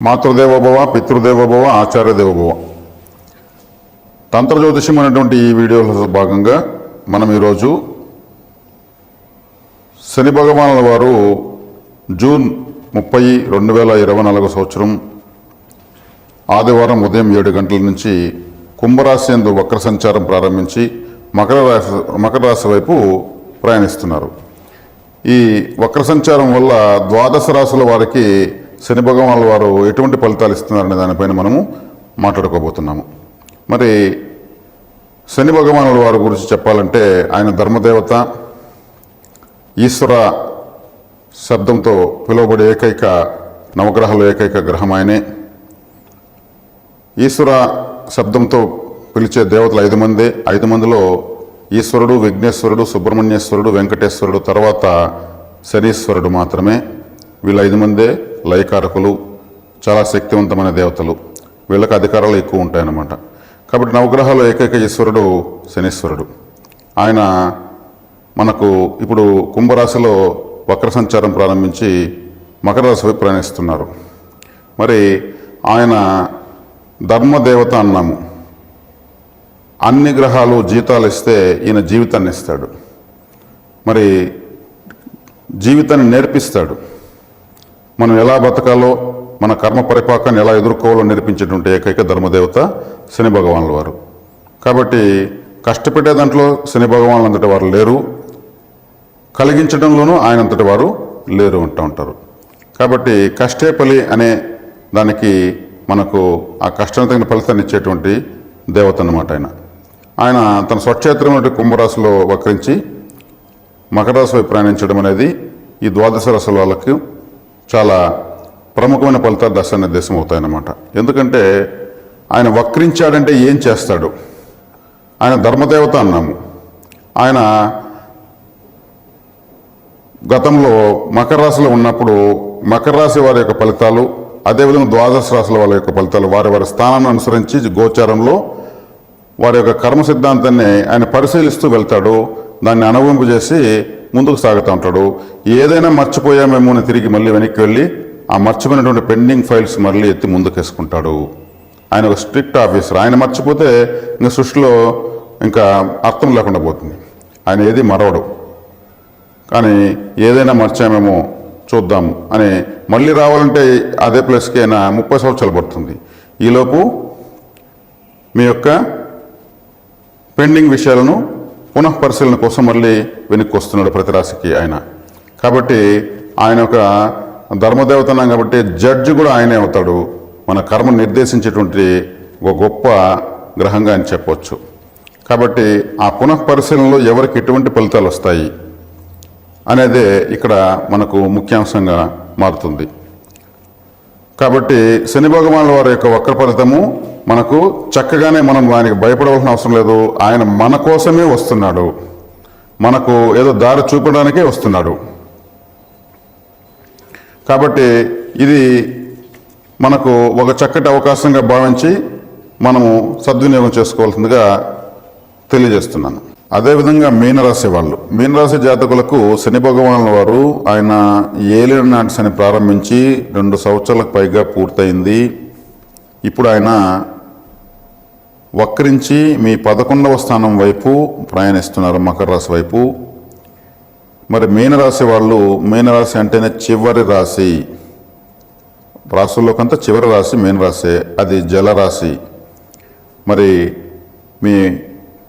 మాతృదేవోభవ పితృదేవోభవ ఆచార్య దేవోభవ తంత్రజ్యోతిషం అనేటువంటి ఈ వీడియోలో భాగంగా మనం ఈరోజు శని భగవానుల వారు జూన్ ముప్పై రెండు వేల ఇరవై నాలుగో సంవత్సరం ఆదివారం ఉదయం ఏడు గంటల నుంచి కుంభరాశి యందు వక్ర సంచారం ప్రారంభించి మకర రాశి మకర రాశి వైపు ప్రయాణిస్తున్నారు. ఈ వక్ర సంచారం వల్ల ద్వాదశ రాశుల వారికి శని భగవానుల వారు ఎటువంటి ఫలితాలు ఇస్తున్నారనే దానిపైన మనము మాట్లాడుకోబోతున్నాము. మరి శని భగవానుల వారి గురించి చెప్పాలంటే ఆయన ధర్మదేవత ఈశ్వర శబ్దంతో పిలువబడే ఏకైక నవగ్రహాలు ఏకైక గ్రహం ఆయనే. ఈశ్వర శబ్దంతో పిలిచే దేవతలు ఐదు మంది. ఐదు మందిలో ఈశ్వరుడు విఘ్నేశ్వరుడు సుబ్రహ్మణ్యేశ్వరుడు వెంకటేశ్వరుడు తర్వాత శనీశ్వరుడు మాత్రమే. వీళ్ళ ఐదు మందే. లయకారకులు చాలా శక్తివంతమైన దేవతలు. వీళ్ళకి అధికారాలు ఎక్కువ ఉంటాయన్నమాట. కాబట్టి నవగ్రహాలు ఏకైక ఈశ్వరుడు శనీశ్వరుడు. ఆయన మనకు ఇప్పుడు కుంభరాశిలో వక్ర సంచారం ప్రారంభించి మకర రాశిపై ప్రయాణిస్తున్నారు. మరి ఆయన ధర్మదేవత అన్నాము. అన్ని గ్రహాలు జీతాలు ఇస్తే ఈయన జీవితాన్ని ఇస్తాడు. మరి జీవితాన్ని నేర్పిస్తాడు. మనం ఎలా బతకాలో మన కర్మ పరిపాకాన్ని ఎలా ఎదుర్కోవాలో నేర్పించేటువంటి ఏకైక ధర్మదేవత శని భగవానుల వారు. కాబట్టి కష్టపెట్టే దాంట్లో శని భగవానులు అంతటి వారు లేరు. కలిగించడంలోనూ ఆయన అంతటి వారు లేరు అంటూ ఉంటారు. కాబట్టి కష్టే పలి అనే దానికి మనకు ఆ కష్టం తగిన ఫలితాన్ని ఇచ్చేటువంటి దేవత అన్నమాట ఆయన. ఆయన తన స్వక్షేత్రమైన కుంభరాశిలో వక్రించి మకర వైపు ప్రయాణించడం అనేది ఈ ద్వాదశ రాశుల వాళ్ళకు చాలా ప్రముఖమైన ఫలితాలు దశ నిర్దేశం అవుతాయన్నమాట. ఎందుకంటే ఆయన వక్రించాడంటే ఏం చేస్తాడు? ఆయన ధర్మదేవత అన్నాము. ఆయన గతంలో మకర రాశిలో ఉన్నప్పుడు మకర రాశి వారి యొక్క ఫలితాలు అదేవిధంగా ద్వాదశ రాశుల వాళ్ళ యొక్క ఫలితాలు వారి వారి స్థానాన్ని అనుసరించి గోచారంలో వారి యొక్క కర్మ సిద్ధాంతాన్ని ఆయన పరిశీలిస్తూ వెళ్తాడు. దాన్ని అనుభవింపజేసి ముందుకు సాగుతూ ఉంటాడు. ఏదైనా మర్చిపోయామేమో అని తిరిగి మళ్ళీ వెనక్కి వెళ్ళి ఆ మర్చిపోయినటువంటి పెండింగ్ ఫైల్స్ మళ్ళీ ఎత్తి ముందుకేసుకుంటాడు. ఆయన ఒక స్ట్రిక్ట్ ఆఫీసర్. ఆయన మర్చిపోతే ఇంకా సృష్టిలో ఇంకా అర్థం లేకుండా పోతుంది. ఆయన ఏది మరవడు. కానీ ఏదైనా మర్చామేమో చూద్దాం అని మళ్ళీ రావాలంటే అదే ప్లేస్కి అయినా ముప్పై సంవత్సరాలు పడుతుంది ఈలోపు మీ యొక్క పెండింగ్ విషయాలను పునః పరిశీలన కోసం మళ్ళీ వెనక్కి వస్తున్నాడు ప్రతి రాశికి ఆయన. కాబట్టి ఆయన ఒక ధర్మదేవతనం కాబట్టి జడ్జి కూడా ఆయనే అవుతాడు. మన కర్మ నిర్దేశించేటువంటి ఒక గొప్ప గ్రహంగా అని చెప్పవచ్చు కాబట్టి ఆ పునః పరిశీలనలో ఎవరికి ఎటువంటి ఫలితాలు వస్తాయి అనేదే ఇక్కడ మనకు ముఖ్యాంశంగా మారుతుంది. కాబట్టి శని భగవానుల వారి యొక్క వక్ర ఫలితము మనకు చక్కగానే మనం ఆయనకి భయపడవలసిన అవసరం లేదు. ఆయన మన కోసమే వస్తున్నాడు. మనకు ఏదో దారి చూపడానికే వస్తున్నాడు. కాబట్టి ఇది మనకు ఒక చక్కటి అవకాశంగా భావించి మనము సద్వినియోగం చేసుకోవాల్సిందిగా తెలియజేస్తున్నాను. అదేవిధంగా మీనరాశి వాళ్ళు. మీనరాశి జాతకులకు శని భగవానుల వారు ఆయన ఏలిన నాటి శని ప్రారంభించి రెండు సంవత్సరాలకు పైగా పూర్తయింది. ఇప్పుడు ఆయన వక్రించి మీ పదకొండవ స్థానం వైపు ప్రయాణిస్తున్నారు మకర రాశి వైపు. మరి మీనరాశి వాళ్ళు మీనరాశి అంటేనే చివరి రాశి. రాశుల్లోకంతా చివరి రాశి మీనరాశి అది జలరాశి. మరి మీ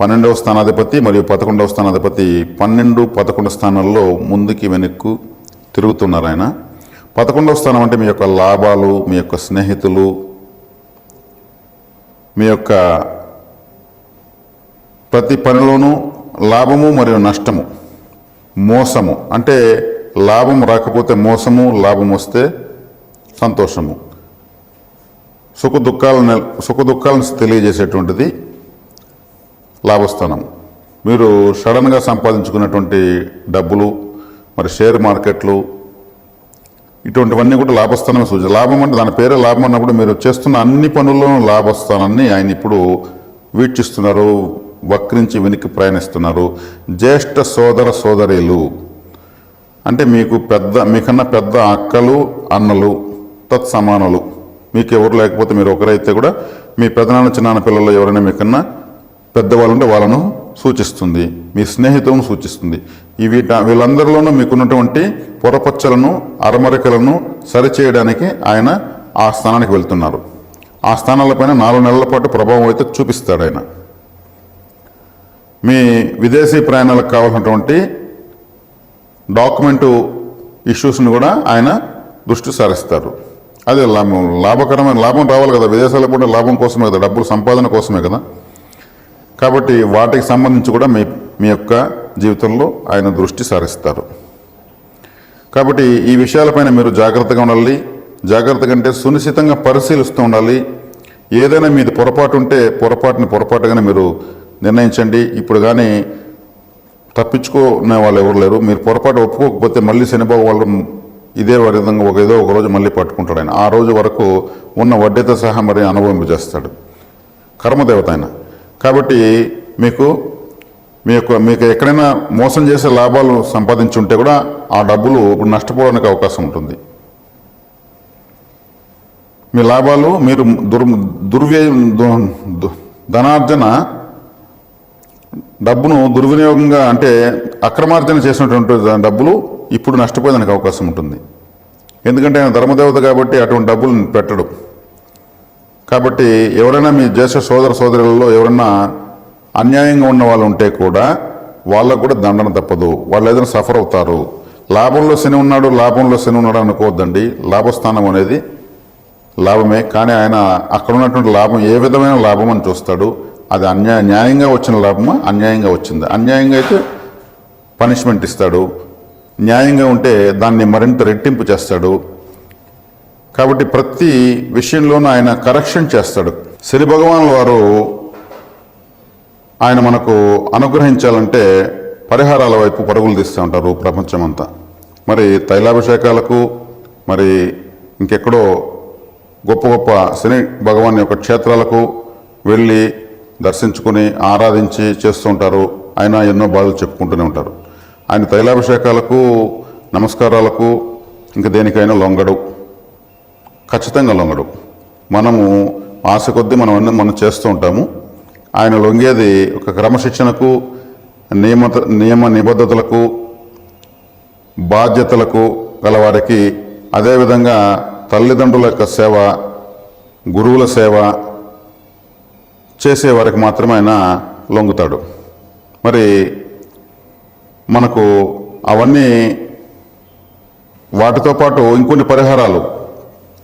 పన్నెండవ స్థానాధిపతి మరియు పదకొండవ స్థానాధిపతి పన్నెండు పదకొండు స్థానాల్లో ముందుకి వెనక్కు తిరుగుతున్నారు ఆయన. పదకొండవ స్థానం అంటే మీ యొక్క లాభాలు మీ యొక్క స్నేహితులు మీ యొక్క ప్రతి పనిలోనూ లాభము మరియు నష్టము మోసము. అంటే లాభం రాకపోతే మోసము లాభం వస్తే సంతోషము. సుఖ దుఃఖాలను సుఖ దుఃఖాలను తెలియజేసేటువంటిది లాభస్థానం. మీరు సడన్గా సంపాదించుకున్నటువంటి డబ్బులు మరి షేర్ మార్కెట్లు ఇటువంటివన్నీ కూడా లాభస్థానమే సూచన లాభం అంటే దాని పేరే లాభం అన్నప్పుడు మీరు చేస్తున్న అన్ని పనుల్లోనూ లాభస్థానాన్ని ఆయన ఇప్పుడు వీక్షిస్తున్నారు వక్రించి వెనక్కి ప్రయాణిస్తున్నారు. జ్యేష్ఠ సోదర సోదరీలు. అంటే మీకు పెద్ద మీకన్నా పెద్ద అక్కలు అన్నలు తత్సమానులు. మీకు ఎవరు లేకపోతే మీరు ఒకరైతే కూడా మీ పెదనాన్న చిన్నాన్న పిల్లలు ఎవరైనా మీకన్నా పెద్దవాళ్ళు ఉంటే వాళ్ళను సూచిస్తుంది. మీ స్నేహితులను సూచిస్తుంది. ఈ వీట వీళ్ళందరిలోనూ మీకున్నటువంటి పొరపచ్చలను అరమరికలను సరిచేయడానికి ఆయన ఆ స్థానానికి వెళ్తున్నారు. ఆ స్థానాలపైన నాలుగు నెలల పాటు ప్రభావం అయితే చూపిస్తాడు ఆయన. మీ విదేశీ ప్రయాణాలకు కావాల్సినటువంటి డాక్యుమెంటు ఇష్యూస్ని కూడా ఆయన దృష్టి సారిస్తారు. అదే లాభం లాభకరమైన లాభం రావాలి కదా. విదేశాలకు కూడా లాభం కోసమే కదా. డబ్బులు సంపాదన కోసమే కదా. కాబట్టి వాటికి సంబంధించి కూడా మీ మీ యొక్క జీవితంలో ఆయన దృష్టి సారిస్తారు. కాబట్టి ఈ విషయాలపైన మీరు జాగ్రత్తగా ఉండాలి. జాగ్రత్తగా అంటే సునిశ్చితంగా పరిశీలిస్తూ ఉండాలి. ఏదైనా మీది పొరపాటు ఉంటే పొరపాటుని పొరపాటుగానే మీరు నిర్ణయించండి. ఇప్పుడు కానీ తప్పించుకునే వాళ్ళు ఎవరు లేరు. మీరు పొరపాటు ఒప్పుకోకపోతే మళ్ళీ శనిబాబు వాళ్ళు ఇదే విధంగా ఒక ఏదో ఒక రోజు మళ్ళీ పట్టుకుంటాడు ఆయన. ఆ రోజు వరకు ఉన్న వడ్డీతో సహా మరి అనుభవింపజేస్తాడు. కర్మదేవత ఆయన. కాబట్టి మీకు మీ యొక్క మీకు ఎక్కడైనా మోసం చేసే లాభాలు సంపాదించి ఉంటే కూడా ఆ డబ్బులు ఇప్పుడు నష్టపోవడానికి అవకాశం ఉంటుంది. మీ లాభాలు మీరు దుర్ దుర్వ్యయం ధనార్జన డబ్బును దుర్వినియోగంగా అంటే అక్రమార్జన చేసినటువంటి డబ్బులు ఇప్పుడు నష్టపోయేదానికి అవకాశం ఉంటుంది. ఎందుకంటే ఆయన ధర్మదేవత కాబట్టి అటువంటి డబ్బులు పెట్టడు. కాబట్టి ఎవరైనా మీ జ్యేష్ఠ సోదర సోదరులలో ఎవరైనా అన్యాయంగా ఉన్న వాళ్ళు ఉంటే కూడా వాళ్ళకు కూడా దండన తప్పదు. వాళ్ళు ఏదైనా సఫర్ అవుతారు. లాభంలో శని ఉన్నాడు లాభంలో శని ఉన్నాడు అనుకోవద్దండి. లాభస్థానం అనేది లాభమే. కానీ ఆయన అక్కడ ఉన్నటువంటి లాభం ఏ విధమైన లాభం అని చూస్తాడు? అది అన్యాయ న్యాయంగా వచ్చిన లాభమా? అన్యాయంగా వచ్చింది? అన్యాయంగా అయితే పనిష్మెంట్ ఇస్తాడు. న్యాయంగా ఉంటే దాన్ని మరింత రెట్టింపు చేస్తాడు. కాబట్టి ప్రతి విషయంలోనూ ఆయన కరెక్షన్ చేస్తాడు. శని భగవాన్ వారు ఆయన మనకు అనుగ్రహించాలంటే పరిహారాల వైపు పరుగులు తీస్తూ ఉంటారు ప్రపంచమంతా. మరి తైలాభిషేకాలకు మరి ఇంకెక్కడో గొప్ప గొప్ప శని భగవాన్ యొక్క క్షేత్రాలకు వెళ్ళి దర్శించుకుని ఆరాధించి చేస్తూ ఉంటారు. ఆయన ఎన్నో బాధలు చెప్పుకుంటూనే ఉంటారు. ఆయన తైలాభిషేకాలకు నమస్కారాలకు ఇంక దేనికైనా లొంగడు. ఖచ్చితంగా లొంగడు. మనము ఆశ కొద్దీ మనం అన్నీ మనం చేస్తూ ఉంటాము. ఆయన లొంగేది ఒక క్రమశిక్షణకు నియమత నియమ నిబద్ధతలకు బాధ్యతలకు గలవారికి అదేవిధంగా తల్లిదండ్రుల యొక్క సేవ గురువుల సేవ చేసేవారికి మాత్రమే ఆయన లొంగుతాడు. మరి మనకు అవన్నీ వాటితో పాటు ఇంకొన్ని పరిహారాలు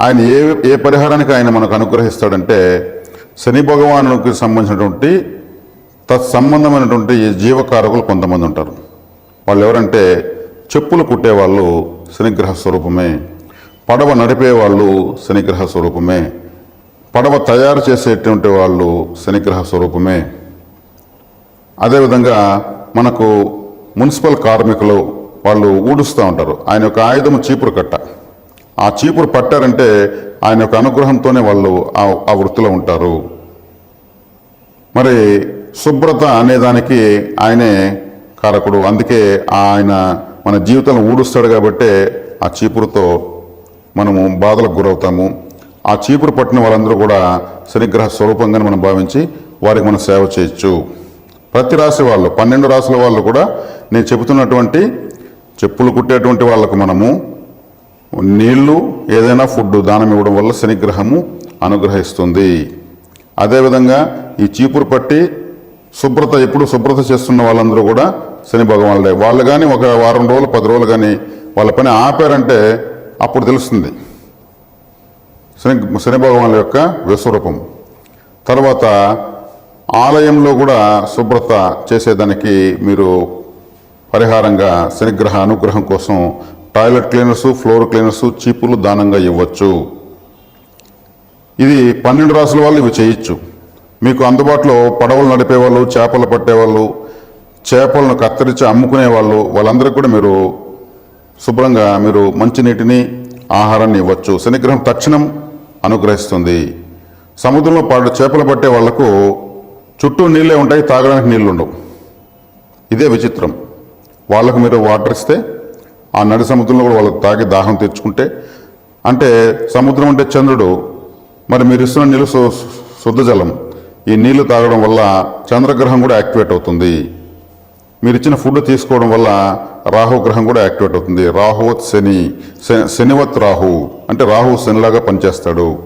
ఆయన ఏ ఏ పరిహారానికి ఆయన మనకు అనుగ్రహిస్తాడంటే శని భగవానునికి సంబంధించినటువంటి తత్సంబంధమైనటువంటి జీవకారకులు కొంతమంది ఉంటారు. వాళ్ళు ఎవరంటే చెప్పులు కుట్టేవాళ్ళు శనిగ్రహ స్వరూపమే పడవ నడిపే వాళ్ళు శనిగ్రహ స్వరూపమే పడవ తయారు చేసేటువంటి వాళ్ళు శనిగ్రహ స్వరూపమే. అదేవిధంగా మనకు మున్సిపల్ కార్మికులు వాళ్ళు ఊడుస్తూ ఉంటారు. ఆయన యొక్క ఆయుధము చీపురు కట్ట. ఆ చీపురు పట్టారంటే ఆయన యొక్క అనుగ్రహంతోనే వాళ్ళు ఆ ఆ వృత్తిలో ఉంటారు. మరి శుభ్రత అనేదానికి ఆయనే కారకుడు. అందుకే ఆయన మన జీవితంలో ఊడుస్తాడు కాబట్టే ఆ చీపురుతో మనము బాధలకు గురవుతాము. ఆ చీపురు పట్టిన వాళ్ళందరూ కూడా శనిగ్రహ స్వరూపంగానే మనం భావించి వారికి మనం సేవ చేయొచ్చు. ప్రతి రాశి వాళ్ళు పన్నెండు రాశుల వాళ్ళు కూడా నేను చెబుతున్నటువంటి చెప్పులు కుట్టేటువంటి వాళ్ళకు మనము నీళ్ళు ఏదైనా ఫుడ్ దానం ఇవ్వడం వల్ల శనిగ్రహము అనుగ్రహిస్తుంది. అదేవిధంగా ఈ చీపురు పట్టి శుభ్రత ఎప్పుడు శుభ్రత చేస్తున్న వాళ్ళందరూ కూడా శని భగవానుడే. వాళ్ళు కానీ ఒక వారం రోజులు పది రోజులు కానీ వాళ్ళ పని ఆపారంటే అప్పుడు తెలుస్తుంది. శని శని భగవానుల యొక్క విశ్వరూపం. తర్వాత ఆలయంలో కూడా శుభ్రత చేసేదానికి మీరు పరిహారంగా శనిగ్రహ అనుగ్రహం కోసం టాయిలెట్ క్లీనర్స్ ఫ్లోర్ క్లీనర్స్ చీపులు దానంగా ఇవ్వచ్చు. ఇది పన్నెండు రాసుల వాళ్ళు ఇవి చేయొచ్చు. మీకు అందుబాటులో పడవలు నడిపేవాళ్ళు చేపలు పట్టేవాళ్ళు చేపలను కత్తిరించి అమ్ముకునే వాళ్ళు వాళ్ళందరికీ కూడా మీరు శుభ్రంగా మీరు మంచినీటిని ఆహారాన్ని ఇవ్వచ్చు. శనిగ్రహం తక్షణం అనుగ్రహిస్తుంది. సముద్రంలో పాడు చేపలు పట్టే వాళ్ళకు చుట్టూ నీళ్ళే ఉంటాయి తాగడానికి నీళ్ళు ఉండవు ఇదే విచిత్రం. వాళ్ళకు మీరు వాటర్ ఇస్తే ఆ నడి సముద్రంలో కూడా వాళ్ళకి తాగి దాహం తెచ్చుకుంటే అంటే సముద్రం అంటే చంద్రుడు మరి మీరు ఇస్తున్న నీళ్ళు శు- శుద్ధ జలం ఈ నీళ్ళు తాగడం వల్ల చంద్రగ్రహం కూడా యాక్టివేట్ అవుతుంది. మీరు ఇచ్చిన ఫుడ్ తీసుకోవడం వల్ల రాహు గ్రహం కూడా యాక్టివేట్ అవుతుంది. రాహువత్ శని శ- శనివత్ రాహు అంటే రాహు శనిలాగా పనిచేస్తాడు.